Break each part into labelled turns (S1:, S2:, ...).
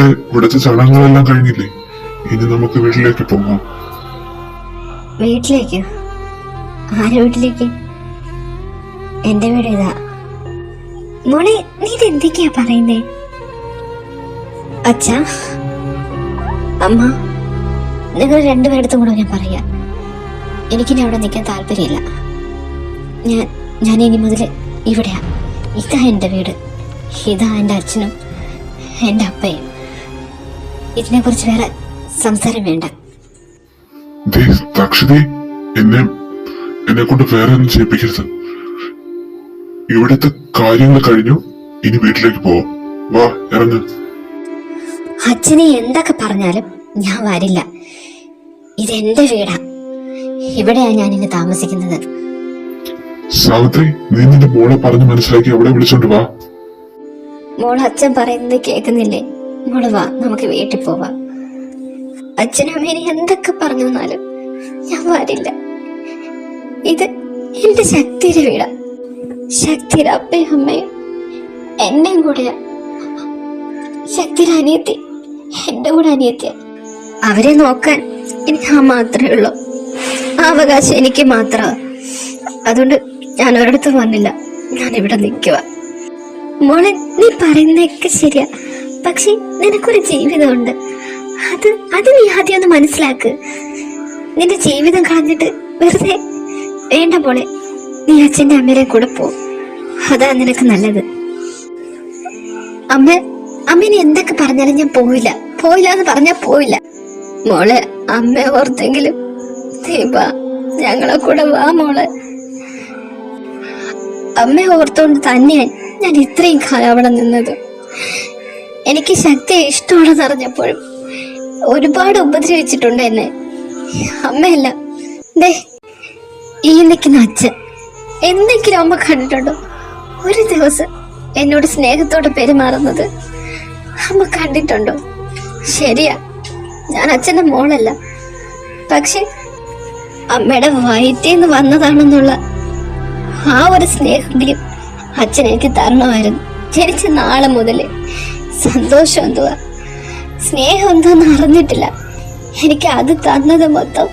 S1: മോളെ ഇവിടുത്തെ ചടങ്ങുകളെല്ലാം കഴിഞ്ഞില്ലേ? ഇനി നമുക്ക് വീട്ടിലേക്ക് പോകാം.
S2: വീട്ടിലേക്ക്? ആരെ വീട്ടിലേക്ക്? എന്റെ വീട് ഇതാ മോളെ നീ ഇത് എന്തൊക്കെയാ പറയുന്നേ? അച്ഛ. അമ്മ നിങ്ങൾ രണ്ടുപേരടുത്തും കൂടെ ഞാൻ പറയാം. എനിക്കിനി അവിടെ നിൽക്കാൻ താല്പര്യമില്ല. ഞാൻ ഞാൻ ഇനി മുതൽ ഇവിടെയാ. ഇതാ എന്റെ വീട്. ഇതാ എന്റെ അച്ഛനും എന്റെ അപ്പയും. ഇതിനെക്കുറിച്ച് വേറെ സംസാരം വേണ്ട.
S1: ദക്ഷതേ എന്നെ എന്നെ കൊണ്ട് വേറെ ഒന്നും ചെയ്യിപ്പിക്കരുത്. ഇവിടുത്തെ കാര്യങ്ങൾ കഴിഞ്ഞു. ഇനി വീട്ടിലേക്ക് പോവാം. വാ ഇറങ്ങ്.
S2: അച്ഛനെ എന്തൊക്കെ പറഞ്ഞാലും ഞാൻ വരില്ല. ഇതെന്റെ വീടാ. ഇവിടെയാ ഞാൻ ഇന്ന് താമസിക്കുന്നത്.
S1: സാവിത്രി നീ നിന്റെ മോളെ പറഞ്ഞ് മനസ്സിലാക്കി അവിടെ വിളിച്ചോണ്ട് വാ.
S2: മോൾ അച്ഛൻ പറയുന്നത് കേൾക്കുന്നില്ലേ? മോൾ വാ നമുക്ക് വീട്ടിൽ പോവാം. അച്ഛനും അമ്മേനെ എന്തൊക്കെ പറഞ്ഞു എന്നാലും ഞാൻ വരില്ല. ഇത് എന്റെ ശക്തിയുടെ വീടാ. ശക്തിയുടെ അപ്പയും അമ്മയും എന്നെയും കൂടെയാ. ശക്തിയുടെ അനിയത്തി എന്റെ കൂടെ അനിയത്തിയ. അവരെ നോക്കാൻ എനിക്ക് ആ മാത്രമേ ഉള്ളൂ. ആ അവകാശം എനിക്ക് മാത്രമാ. അതുകൊണ്ട് ഞാൻ ഒരിടത്തും വന്നില്ല. ഞാൻ ഇവിടെ നിൽക്കുക മോളെ നീ പറയുന്നതൊക്കെ ശരിയാ. പക്ഷെ നിനക്കൊരു ജീവിതമുണ്ട്. അത് അത് നീ ആദ്യം ഒന്ന് മനസ്സിലാക്ക്. നിന്റെ ജീവിതം കളഞ്ഞിട്ട് വെറുതെ വേണ്ട പോലെ നീ അച്ഛന്റെ അമ്മയുടെ കൂടെ പോ. അതാ നിനക്ക് നല്ലത്. അമ്മ അമ്മേനെ എന്തൊക്കെ പറഞ്ഞാലും ഞാൻ പോവില്ല. പോയില്ല എന്ന് പറഞ്ഞാൽ പോവില്ല. മോളെ അമ്മ ഓർത്തെങ്കിലും ദീപ ഞങ്ങളെ കൂടെ വാ മോളെ. അമ്മ ഓർത്തുകൊണ്ട് തന്നെയാണ് ഞാൻ ഇത്രയും കാലം അവിടെ നിന്നത്. എനിക്ക് ശക്തിയെ ഇഷ്ടമാണെന്ന് അറിഞ്ഞപ്പോഴും ഒരുപാട് ഉപദ്രവിച്ചിട്ടുണ്ട് എന്നെ. അമ്മയല്ല ദേ ഈ നിൽക്കുന്ന അച്ഛൻ. എന്തെങ്കിലും അമ്മ കണ്ടിട്ടുണ്ടോ? ഒരു ദിവസം എന്നോട് സ്നേഹത്തോടെ പെരുമാറുന്നത് അമ്മ കണ്ടിട്ടുണ്ടോ? ശരിയാ ഞാൻ അച്ഛന്റെ മോളല്ല. പക്ഷെ അമ്മയുടെ വയറ്റിന്ന് വന്നതാണെന്നുള്ള ആ ഒരു സ്നേഹമെങ്കിലും അച്ഛൻ എനിക്ക് തരണമായിരുന്നു. ജനിച്ച നാളെ മുതലേ സന്തോഷം എന്തുവാ സ്നേഹം എന്തോന്ന് അറിഞ്ഞിട്ടില്ല. എനിക്ക് അത് തന്നത് മൊത്തം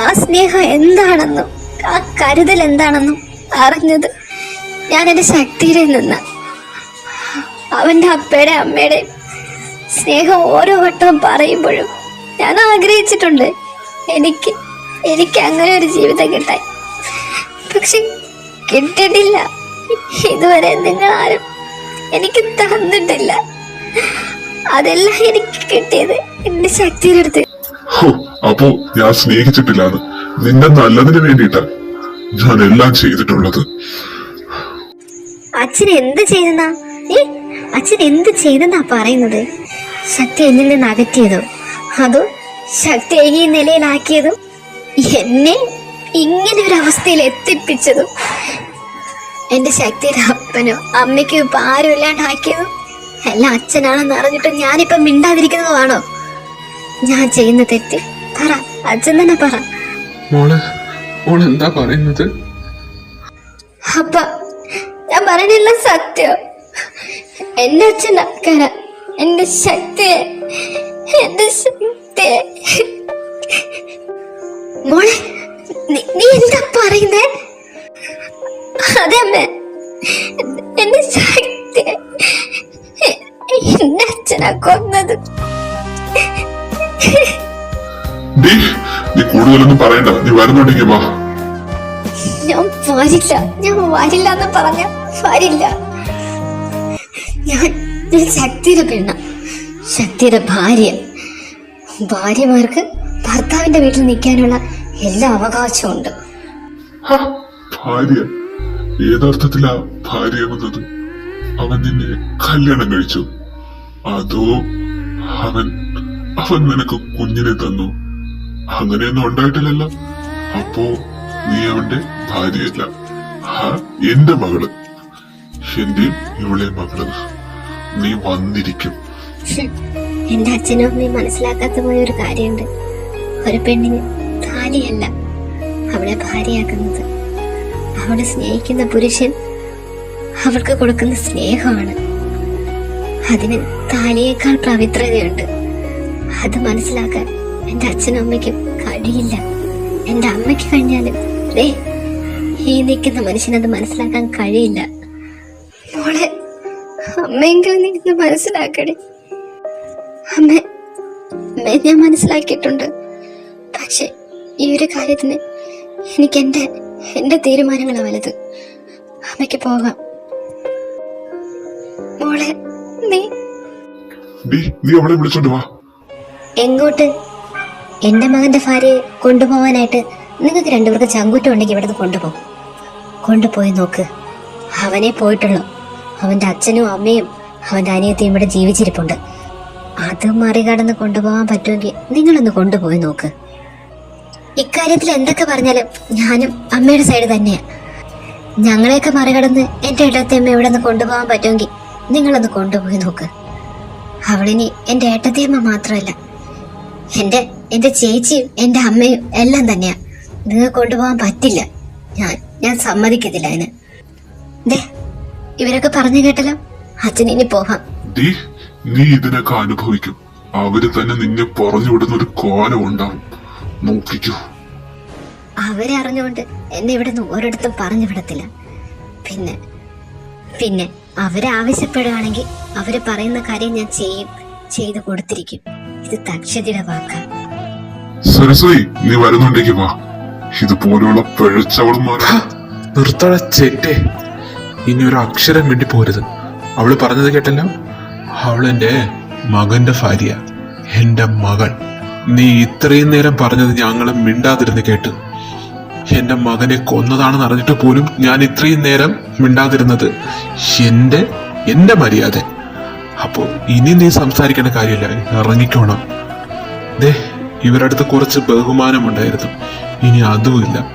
S2: ആ സ്നേഹം എന്താണെന്നും ആ കരുതൽ എന്താണെന്നും അറിഞ്ഞത് ഞാൻ എന്റെ ശക്തിയിൽ നിന്ന്. അവന്റെ അപ്പയുടെ അമ്മയുടെ സ്നേഹം ഓരോ വട്ടവും പറയുമ്പോഴും ഞാൻ ആഗ്രഹിച്ചിട്ടുണ്ട് എനിക്ക് എനിക്ക് അങ്ങനെ ഒരു ജീവിതം കിട്ടാൻ. പക്ഷെ കിട്ടിയിട്ടില്ല. ഇതുവരെ നിങ്ങൾ ആരും എനിക്ക് തന്നിട്ടില്ല. അതെല്ലാം എനിക്ക് കിട്ടിയത് എന്റെ ശക്തിയുടെ അടുത്ത്.
S1: അപ്പോ ഞാൻ സ്നേഹിച്ചിട്ടില്ലാന്ന് നിന്റെ നല്ലതിന് വേണ്ടിയിട്ടാ ഞാൻ എല്ലാം ചെയ്തിട്ടുള്ളത്.
S2: അച്ഛൻ എന്ത് ചെയ്തെന്നാ? ഏ അച്ഛൻ എന്ത് ചെയ്തെന്നാ പറയുന്നത്? ശക്തി എന്നിൽ നിന്ന് അകറ്റിയതോ? അതോ ശക്തി ഈ നിലയിലാക്കിയതും എന്നെ ഇങ്ങനെ ഒരു അവസ്ഥയിൽ എത്തിപ്പിച്ചതും? എന്റെ ശക്തിയുടെ അപ്പനോ? അമ്മയ്ക്കും ഇപ്പൊ ആരും ഇല്ലാണ്ടാക്കിയതും എല്ലാം അച്ഛനാണെന്ന് അറിഞ്ഞിട്ട് ഞാനിപ്പം മിണ്ടാതിരിക്കുന്നതുമാണോ ഞാൻ ചെയ്യുന്ന തെറ്റ് പറ. അച്ഛൻ തന്നെ പറ.
S3: മോൾ മോൾ എന്താ പറയുന്നത്?
S2: അപ്പ ഞാൻ പറയണില്ല സത്യം. എന്റെ അച്ഛൻ അക്കര എന്റെ ശക്തിയെ എന്റെ ശക്തിയെ മോളെ നീ എന്താ പറയുന്നേ? അതെ അമ്മ എന്റെ ശക്തിയെ എന്റെ അച്ഛനാ കൊന്നത്.
S1: നീ കൂടുതലൊന്നും പറയണ്ട. നീ വരുന്നുണ്ടെങ്കിൽ വാ.
S2: ഞാൻ വരില്ല. ഞാൻ വരില്ല എന്ന് പറഞ്ഞ വരില്ല. ഞാൻ ഞാൻ ശക്തിയുടെ പെണ്ണ. ശക്തിയുടെ ഭാര്യ. ഭാര്യമാർക്ക് ഭർത്താവിന്റെ വീട്ടിൽ നിൽക്കാനുള്ള എല്ലാ അവകാശവും ഉണ്ട്.
S1: ഭാര്യ. ഏതർത്ഥത്തിലാ ഭാര്യ ഭാര്യയാകുന്നത് അവൻ നിന്നെ കല്യാണം കഴിച്ചു. അതോ അവൻ അവൻ നിനക്ക് കുഞ്ഞിനെ തന്നു. അങ്ങനെയൊന്നും ഉണ്ടായിട്ടില്ലല്ലോ. അപ്പോ നീ അവന്റെ ഭാര്യയല്ല. ആ എന്റെ മകൾ. എന്റെ ഇവളെ മകൾ. നീ വന്നിരിക്കും.
S2: എന്റെ അച്ഛനും അമ്മയും മനസ്സിലാക്കാത്ത പോയ ഒരു കാര്യമുണ്ട്. ഒരു പെണ്ണിന് താലിയല്ല അവളെ ഭാര്യയാക്കുന്നത്. അവളെ സ്നേഹിക്കുന്ന പുരുഷൻ അവൾക്ക് കൊടുക്കുന്ന സ്നേഹമാണ്. അതിന് താലിയേക്കാൾ പവിത്രതയുണ്ട്. അത് മനസ്സിലാക്കാൻ എന്റെ അച്ഛനും അമ്മയ്ക്കും കഴിയില്ല. എന്റെ അമ്മയ്ക്ക് കഴിഞ്ഞാലും ദേ ഈ നിൽക്കുന്ന മനുഷ്യനത് മനസ്സിലാക്കാൻ കഴിയില്ല. മോളെ അമ്മയെങ്കിലും നിൽക്കുന്ന മനസ്സിലാക്കണേ അമ്മ അമ്മയെ ഞാൻ മനസ്സിലാക്കിയിട്ടുണ്ട്. പക്ഷെ ഈ ഒരു കാര്യത്തിന് എനിക്ക് എന്റെ തീരുമാനങ്ങളാണ് വലുത്. അമ്മയ്ക്ക് പോകാം. മോളെ നീ?
S1: നീ അവളെ വിളിച്ചോണ്ട് വാ.
S2: എങ്ങോട്ട്? എന്റെ മകന്റെ ഭാര്യയെ കൊണ്ടുപോവാനായിട്ട് നിങ്ങൾക്ക് രണ്ടുപേർക്ക് ചങ്കൂറ്റം ഉണ്ടെങ്കിൽ ഇവിടുന്ന് കൊണ്ടുപോകും കൊണ്ടുപോയി നോക്ക്. അവനെ പോയിട്ടുള്ളൂ. അവന്റെ അച്ഛനും അമ്മയും അവന്റെ അനിയത്തിയും ഇവിടെ ജീവിച്ചിരിപ്പുണ്ട്. അത് മറികടന്ന് കൊണ്ടുപോകാൻ പറ്റുമെങ്കിൽ നിങ്ങളൊന്ന് കൊണ്ടുപോയി നോക്ക്. ഇക്കാര്യത്തിൽ എന്തൊക്കെ പറഞ്ഞാലും ഞാനും അമ്മയുടെ സൈഡ് തന്നെയാ. ഞങ്ങളെയൊക്കെ മറികടന്ന് എന്റെ ഇടത്തമ്മ ഇവിടെ നിന്ന് കൊണ്ടുപോകാൻ പറ്റുമെങ്കിൽ നിങ്ങളൊന്ന് കൊണ്ടുപോയി നോക്ക്. അവളിനി എന്റെ ഏട്ടത്തിയമ്മ മാത്രമല്ല എന്റെ എന്റെ ചേച്ചിയും എന്റെ അമ്മയും എല്ലാം തന്നെയാ. നിങ്ങൾ കൊണ്ടുപോകാൻ പറ്റില്ല. ഞാൻ ഞാൻ സമ്മതിക്കത്തില്ല അതിന്. ദേ ഇവരൊക്കെ പറഞ്ഞു കേട്ടല്ലോ. അച്ഛൻ ഇനി
S1: പോവാം. നീ ഇതിനൊക്കെ അനുഭവിക്കും. അവർ തന്നെ നിന്നെ പറഞ്ഞു വിടുന്ന ഒരു കോലം ഉണ്ടാവും. നോക്കിക്കോ.
S2: അവരെ അറിഞ്ഞുകൊണ്ട് എന്നെ ഇവിടെ നിന്ന് ഒരിടത്തും പറഞ്ഞു വിടത്തില്ല. പിന്നെ പിന്നെ അവരെ ആവശ്യപ്പെടുകയാണെങ്കിൽ അവർ പറയുന്ന കാര്യം ഞാൻ ചെയ്യും ചെയ്തു കൊടുത്തിരിക്കും. ഇത് തക്ഷതിയുടെ വാക്ക.
S1: സരസ്വതി നീ വരുന്നുണ്ടെങ്കിൽ വാ. ഇതുപോലെയുള്ള പിഴച്ചവൾമാരാ
S3: നിർത്തട ചെറ്റേ ഇനി ഒരു അക്ഷരം വേണ്ടി പോരുത്. അവൾ പറഞ്ഞത് കേട്ടല്ലോ? അവളെന്റെ മകന്റെ ഭാര്യ എന്റെ മകൾ നീ ഇത്രയും നേരം പറഞ്ഞത് ഞങ്ങളെ മിണ്ടാതിരുന്ന് കേട്ടു. എന്റെ മകനെ കൊന്നതാണെന്ന് അറിഞ്ഞിട്ട് പോലും ഞാൻ ഇത്രയും നേരം മിണ്ടാതിരുന്നത് എന്റെ എന്റെ മര്യാദ. അപ്പോൾ ഇനി നീ സംസാരിക്കേണ്ട കാര്യമില്ല ഇറങ്ങിക്കോണം. ദേ ഇവരടുത്ത് കുറച്ച് ബഹുമാനമുണ്ടായിരുന്നു. ഇനി അതുമില്ല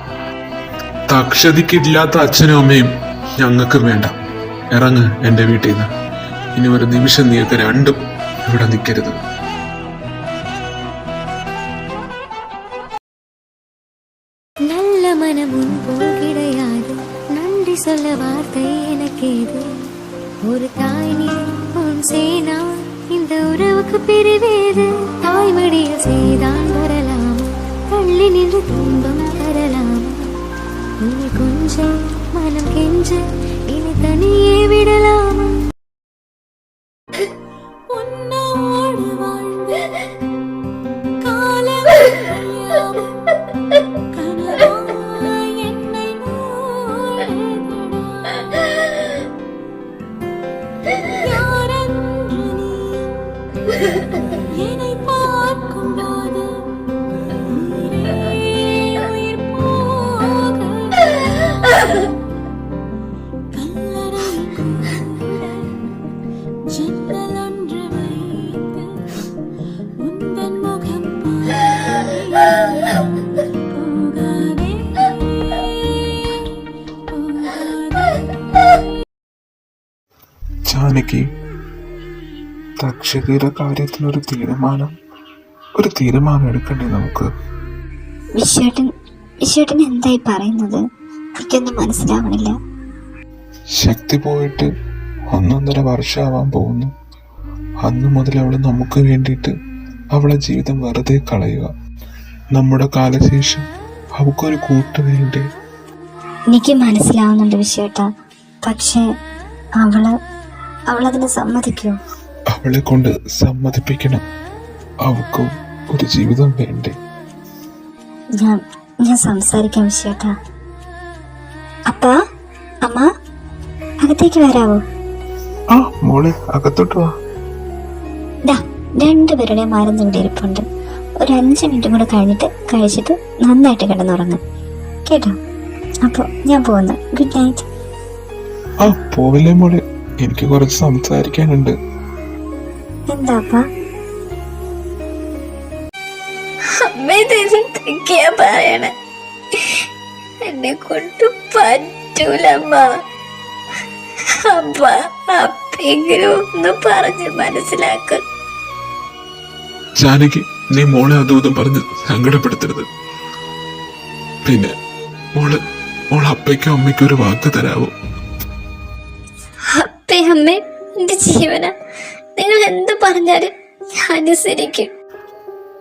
S3: തക്ഷതിക്കില്ലാത്ത അച്ഛനും അമ്മയും ഞങ്ങൾക്ക് വേണ്ട. ഇറങ്ങ് എന്റെ വീട്ടിൽ നിന്ന്. ഇനി ഒരു നിമിഷം നീയൊക്കെ രണ്ടും ഇവിടെ നിൽക്കരുത്.
S4: ஒரு தாய் உன் சேனா இந்த உறவுக்கு பிரிவேது தாய்மடியில் செய்தான் வரலாம் தள்ளி நின்று துன்பம் தரலாம். இனி கொஞ்சம் மனம் கெஞ்ச இனி தனியே
S3: തക്ഷകയുടെ കാര്യത്തിനൊരു തീരുമാനം ഒരു തീരുമാനം എടുക്കണ്ടേ നമുക്ക്?
S2: വിശ്വേട്ടൻ വിശ്വേട്ടൻ എന്തായി പറയുന്നത്? എനിക്കൊന്നും മനസ്സിലാവണില്ല.
S3: ശക്തി പോയിട്ട് ഒന്നൊന്നര വർഷമാവാൻ പോകുന്നു. അന്ന് മുതൽ അവൾ നമുക്ക് വേണ്ടിയിട്ട് അവളെ ജീവിതം വെറുതെ കളയുക. നമ്മുടെ കാലശേഷം അവക്കൊരു കൂട്ട് വേണ്ടേ?
S2: എനിക്ക് മനസ്സിലാവുന്നുണ്ട് വിശ്വേട്ട. പക്ഷേ അവൾ അവളതിന് സമ്മതിക്കൂ?
S3: അവളെ കൊണ്ട് സമ്മതിപ്പിക്കണം. അവൾക്കും ഒരു ജീവിതം വേണ്ടേ?
S2: ഞാൻ ഞാൻ സംസാരിക്കാം വിശ്വേട്ട. അപ്പ അമ്മ അകത്തേക്ക് വരാവോ?
S3: ആ മോളെ അകത്തോട്ട് വാ.
S2: ദാ രണ്ടുപേരുടെ മരുന്ന് ഇവിടെ ഇരിപ്പുണ്ട്. ഒരു അഞ്ച് മിനിറ്റും കൂടെ കഴിഞ്ഞിട്ട് കഴിച്ചിട്ട് നന്നായിട്ട് കിടന്നുറങ്ങും. കേട്ടോ? അപ്പോൾ ഞാൻ പോകുന്നു. Good night.
S3: ആ പോവില്ലേ മോളെ? എനിക്ക് കുറച്ച് സംസാരിക്കാനുണ്ട്.
S2: എന്താപ്പാ? പറയണേ? എന്നെ കൊണ്ട് പറ്റൂല അമ്മ അപ്പ അപ്പെങ്കിലും ഒന്ന് പറഞ്ഞ് മനസ്സിലാക്ക.
S3: ജാനകി നീ മോളെ അതും ഇതും പറഞ്ഞ് സങ്കടപ്പെടുത്തരുത്. പിന്നെ മോൾ മോൾ അപ്പയ്ക്കും അമ്മയ്ക്കും ഒരു വാക്ക് തരാവോ?
S2: അപ്പേ അമ്മേ എന്റെ ജീവനാ. പറഞ്ഞാലും അനുസരിക്കും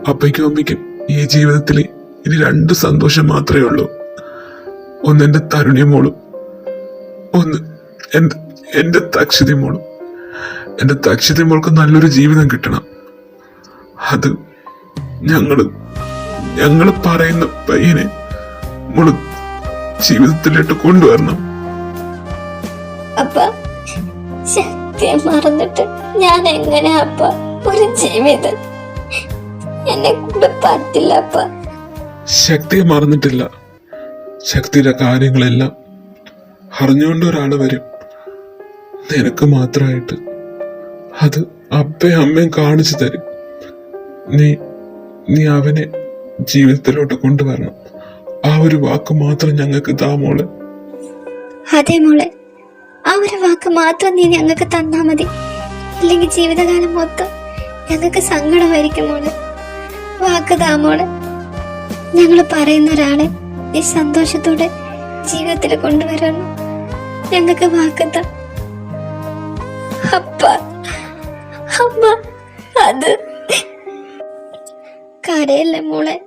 S3: അപ്പയ്ക്കും അമ്മയ്ക്കും ഈ ജീവിതത്തിൽ ഇനി രണ്ട് സന്തോഷം മാത്രമേ ഉള്ളൂ. ഒന്ന് എന്റെ തരുണി മോളും ഒന്ന് എന്റെ എന്റെ തക്ഷിതി മോളും. എന്റെ തക്ഷിതി മോൾക്ക് നല്ലൊരു ജീവിതം കിട്ടണം. അത് ഞങ്ങൾ ഞങ്ങൾ പറയുന്ന പയ്യനെ മോൾ ജീവിതത്തിലോട്ട് കൊണ്ടുവരണം.
S2: അപ്പ ശക്തിയെ മറന്നിട്ട് ഞാൻ എങ്ങനെ അപ്പ? ഒരു ജീവിതം. എന്നെ കൂടെ പറ്റില്ല അപ്പ.
S3: ശക്തിയെ മറന്നിട്ടില്ല. ശക്തിയുടെ കാര്യങ്ങളെല്ലാം അറിഞ്ഞുകൊണ്ട് ഒരാൾ വരും. നിനക്ക് മാത്രമായിട്ട്. അത് അപ്പയും അമ്മയും കാണിച്ചു തരും. നീ നീ അവനെ ജീവിതത്തിലോട്ട് കൊണ്ടുവരണം. ആ ഒരു വാക്ക് മാത്രം ഞങ്ങൾക്ക് താ മോളെ.
S2: അതെ മോളെ. ആ ഒരു വാക്ക് മാത്രം നീ ഞങ്ങൾക്ക് തന്നാ മതി. അല്ലെങ്കിൽ ജീവിതകാലം മൊത്തം ഞങ്ങൾക്ക് സങ്കടമായിരിക്കും മോൾ. വാക്ക് താ മോൾ. ഞങ്ങൾ പറയുന്ന ഒരാളെ നീ സന്തോഷത്തോടെ ജീവിതത്തിൽ കൊണ്ടുവരണം. ഞങ്ങൾക്ക് വാക്ക് താ. അപ്പ അമ്മ അത്. കരയല്ലേ മോളെ.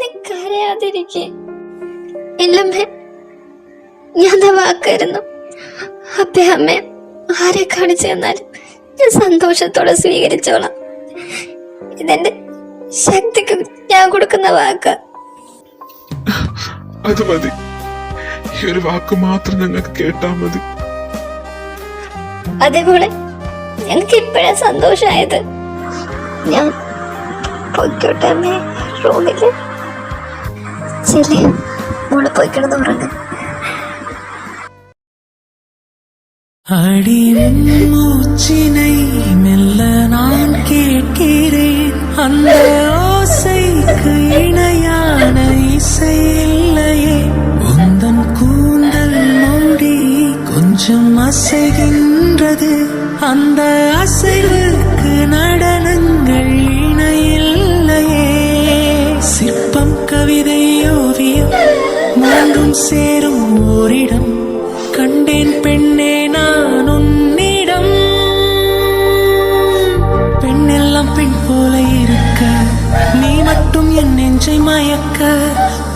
S2: നീ കരയാതിരിക്കേ. ഇല്ലമ്മേ ഞാൻ വാക്കായിരുന്നു. അമ്മേ ആരെ കാണിച്ചു തന്നാലും ഞാൻ സന്തോഷത്തോടെ സ്വീകരിച്ചോളാം. ഇതെന്റെ ശക്തിക്ക് ഞാൻ കൊടുക്കുന്ന വാക്ക്.
S3: അത് മതി. ഈ ഒരു വാക്ക് മാത്രം ഞങ്ങൾക്ക് കേട്ടാ മതി.
S2: അതേപോലെ ഞങ്ങൾക്ക് ഇപ്പോഴാ സന്തോഷമായത്. ഞാൻ പൊയ്ക്കോട്ടെ റൂമിൽ. ചെല്ലി മോൾ പോയിക്കിടന്ന് ഉറങ്ങും
S5: அடிவன் மூச்சினை மெல்ல நான் கேட்கிறேன். அந்த ஓசைக்கு இணையான இசை இல்லையே. உந்தன் கூந்தல் மூடி கொஞ்சம் அசைகின்றது. அந்த அசைவுக்கு நடனங்கள் இணையில்லையே சிற்பம் கவிதை ஓவியம் மூன்றும் சேரும் ஓரிடம் கொண்டேன் பெண்ணே நான் உன்னிடம். பெண்ணெல்லாம் பெண் போல இருக்க நீ மட்டும் என் நெஞ்சை மயக்க.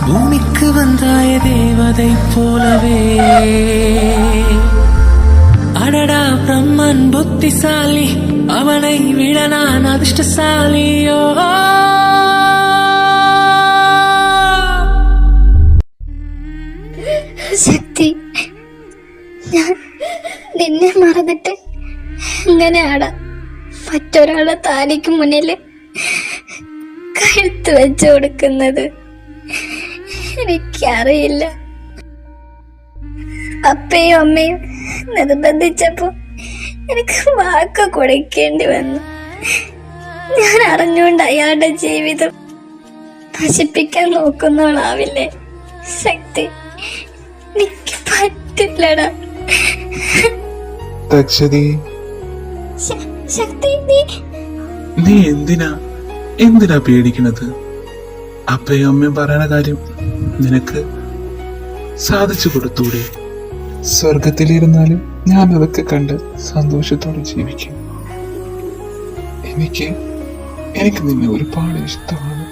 S5: பூமிக்கு வந்தாய தேவதை போலவே. அடடா பிரம்மன் புத்திசாலி அவனை விட நான் அதிர்ஷ்டசாலியோ?
S2: എങ്ങനെയാടാ മറ്റൊരാളെ താലിക്ക് മുന്നിൽ കഴുത്ത് വെച്ചു കൊടുക്കുന്നത്. എനിക്കറിയില്ല. അപ്പയും അമ്മയും നിർബന്ധിച്ചപ്പോ എനിക്ക് വാക്ക് കൊടുക്കേണ്ടി വന്നു. ഞാൻ അറിഞ്ഞുകൊണ്ട് അയാളുടെ ജീവിതം നശിപ്പിക്കാൻ നോക്കുന്നവളാവില്ലേ? ശക്തി എനിക്ക് പറ്റില്ലടാ. ശക്തി നീ
S3: നീ എന്തിനാ? എന്തിനാ പേടിക്കണത്? അപ്പയും അമ്മയും പറയണ കാര്യം നിനക്ക് സാധിച്ചു കൊടുത്തൂടെ? സ്വർഗത്തിലിരുന്നാലും ഞാൻ അതൊക്കെ കണ്ട് സന്തോഷത്തോടെ ജീവിക്കും. എനിക്ക് എനിക്ക് നിന്നെ ഒരുപാട് ഇഷ്ടമാണ്.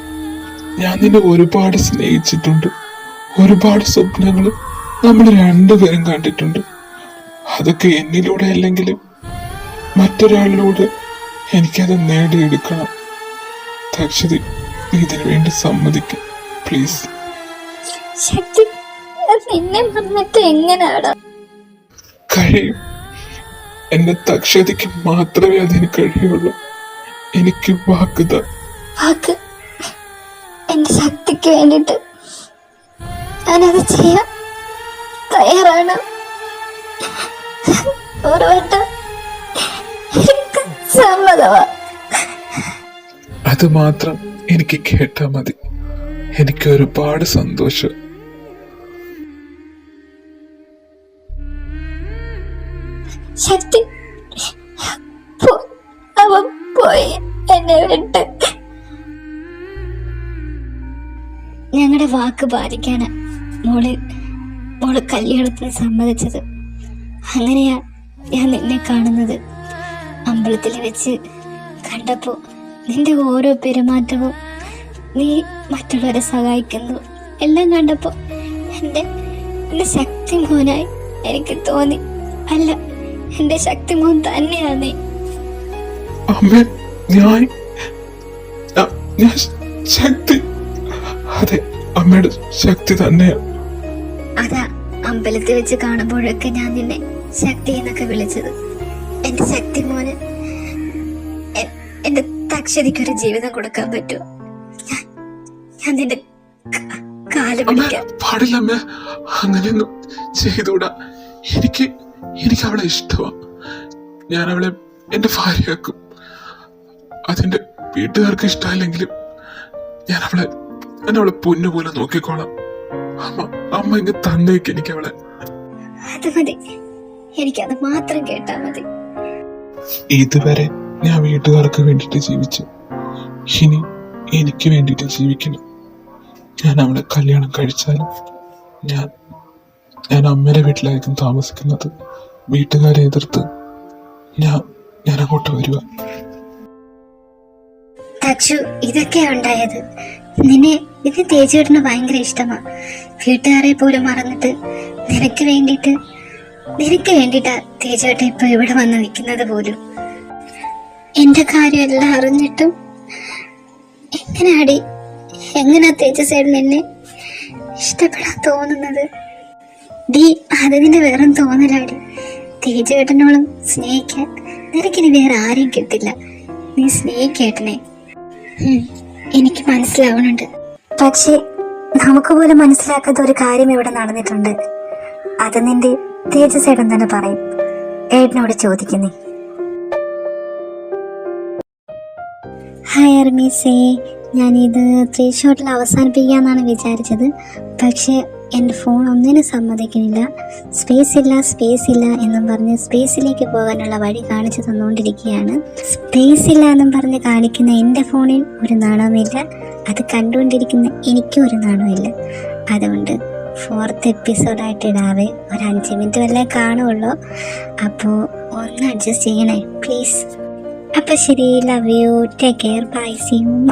S3: ഞാൻ നിന്നെ ഒരുപാട് സ്നേഹിച്ചിട്ടുണ്ട്. ഒരുപാട് സ്വപ്നങ്ങൾ നമ്മൾ രണ്ടുപേരും കണ്ടിട്ടുണ്ട്. അതൊക്കെ എന്നിലൂടെ അല്ലെങ്കിലും മറ്റൊരാളിലൂടെ എനിക്കത് നേടിയെടുക്കണം. തക്ഷതി നീ ഇതിനു വേണ്ടി സമ്മതിക്കും. പ്ലീസ്.
S2: ശക്തി നിന്നെ എങ്ങനെയാടാ?
S3: കഴിയും. എന്റെ തക്ഷതിക്ക് മാത്രമേ അതിന് കഴിയുള്ളൂ. എനിക്ക് വാക്കുത
S2: വാക്ക് എന്റെ ശക്തിക്ക് വേണ്ടിട്ട് ഞാനത് ചെയ്യാൻ തയ്യാറാണ്. ഒരു വട്ടം സമ്മതമാ
S3: അത് മാത്രം എനിക്ക് കേട്ടാ മതി. എനിക്ക് ഒരുപാട് സന്തോഷം.
S2: ശക്തി അവൻ പോയി എന്നെ വിട്ട്. ഞങ്ങളുടെ വാക്ക് പാലിക്കാന് മോൾ മോൾ കല്യാണത്തിന് സമ്മതിച്ചത്. അങ്ങനെയാ ഞാൻ നിന്നെ കാണുന്നത്. അമ്പലത്തിൽ വെച്ച് കണ്ടപ്പോ നിന്റെ ഓരോ പെരുമാറ്റവും നീ മറ്റുള്ളവരെ സഹായിക്കുന്നു. എല്ലാം കണ്ടപ്പോ എന്റെ എന്റെ ശക്തി മോനായി എനിക്ക് തോന്നി. അല്ല എന്റെ ശക്തി മോൻ തന്നെയാണ്.
S3: അമ്മ ഞാൻ ശക്തി അതെ അമ്മയുടെ ശക്തി തന്നെയാ.
S2: അതാ അമ്പലത്തിൽ വെച്ച് കാണുമ്പോഴൊക്കെ ഞാൻ നിന്നെ ശക്തി എന്നൊക്കെ വിളിച്ചത്. എന്റെ ശക്തി മോന്. എന്റെ തക്ഷതിക്കൊരു ജീവിതം കൊടുക്കാൻ പറ്റുമോ ഞാൻ നിന്റെ
S3: കാൽ
S2: പിടിക്കാം.
S3: പാടില്ല അമ്മ. അങ്ങനെയൊന്നും ചെയ്തുകൂടാ. എനിക്ക് എനിക്ക് അവളെ ഇഷ്ടമാ ഞാൻ അവളെ എന്റെ ഭാര്യയാക്കും. അതിന്റെ വീട്ടുകാർക്ക് ഇഷ്ടമല്ലെങ്കിലും ഞാൻ അവളെ ഞാൻ അവളെ പൊന്നു പോലെ നോക്കിക്കോളാം. അമ്മ അമ്മ ഇങ്ങ് തന്നേക്ക് എനിക്ക് അവളെ.
S2: അത് മതി. എനിക്കത് മാത്രം കേട്ടാ മതി.
S3: ഇതുവരെ ഞാൻ വീട്ടുകാർക്ക് വേണ്ടിയിട്ട് ജീവിച്ചു. ഇനി എനിക്ക് വേണ്ടിയിട്ട് ജീവിക്കണം. ഞാൻ അവളെ കല്യാണം കഴിച്ചാലും ഞാൻ ഞാൻ അമ്മയുടെ വീട്ടിലായിരിക്കും താമസിക്കുന്നത്. വീട്ടുകാരെ എതിർത്ത് ഞാൻ ഞാൻ അങ്ങോട്ട് വരിക
S2: ഉണ്ടായത്. നിന്നെ നിന്നെ തേജുവിടുന്ന ഭയങ്കര ഇഷ്ടമാ. വീട്ടുകാരെ പോലും മറന്നിട്ട് നിനക്ക് വേണ്ടിയിട്ട് നിനക്ക് വേണ്ടിട്ടാ തേജോട്ട ഇപ്പൊ ഇവിടെ വന്ന് നിൽക്കുന്നത് പോലും. എന്റെ കാര്യം എല്ലാം അറിഞ്ഞിട്ടും എങ്ങനെയാടി എങ്ങനാ തേജസേട്ടൻ എന്നെ ഇഷ്ടപ്പെടാൻ തോന്നുന്നത്? നീ അത് നിന്റെ വെറും തോന്നലാടി. തേജേട്ടനോളം സ്നേഹിക്കാൻ നിനക്കിനി വേറെ ആരെയും കിട്ടില്ല. നീ സ്നേഹിക്കേട്ടനെ. എനിക്ക് മനസ്സിലാവുന്നുണ്ട്. പക്ഷേ നമുക്ക് പോലും മനസ്സിലാക്കാത്ത ഒരു കാര്യം ഇവിടെ നടന്നിട്ടുണ്ട്. അത് നിന്റെ തേജസേടൻ തന്നെ പറയും. ഏട്ടനോട് ചോദിക്കുന്നേ. ഹായ് അർമീസേ ഞാനിത് ത്രീ ഷോട്ടിൽ അവസാനിപ്പിക്കാന്നാണ് വിചാരിച്ചത്. പക്ഷേ എന്റെ ഫോൺ ഒന്നിനും സമ്മതിക്കുന്നില്ല. സ്പേസ് ഇല്ല സ്പേസ് ഇല്ല എന്നും പറഞ്ഞ് സ്പേസിലേക്ക് പോകാനുള്ള വഴി കാണിച്ചു തന്നുകൊണ്ടിരിക്കുകയാണ്. സ്പേസ് ഇല്ല എന്നും പറഞ്ഞ് കാണിക്കുന്ന എന്റെ ഫോണിൽ ഒരു നാണവുമില്ല. അത് കണ്ടുകൊണ്ടിരിക്കുന്ന എനിക്കും ഒരു നാണവുമില്ല. അതുകൊണ്ട് ഫോർത്ത് എപ്പിസോഡായിട്ട് ഇടാറ് ഒരു അഞ്ച് മിനിറ്റ് വല്ലേ കാണുള്ളൂ. അപ്പോൾ ഒന്ന് അഡ്ജസ്റ്റ് ചെയ്യണേ പ്ലീസ്. അപ്പോൾ ശരി love you take care bye see you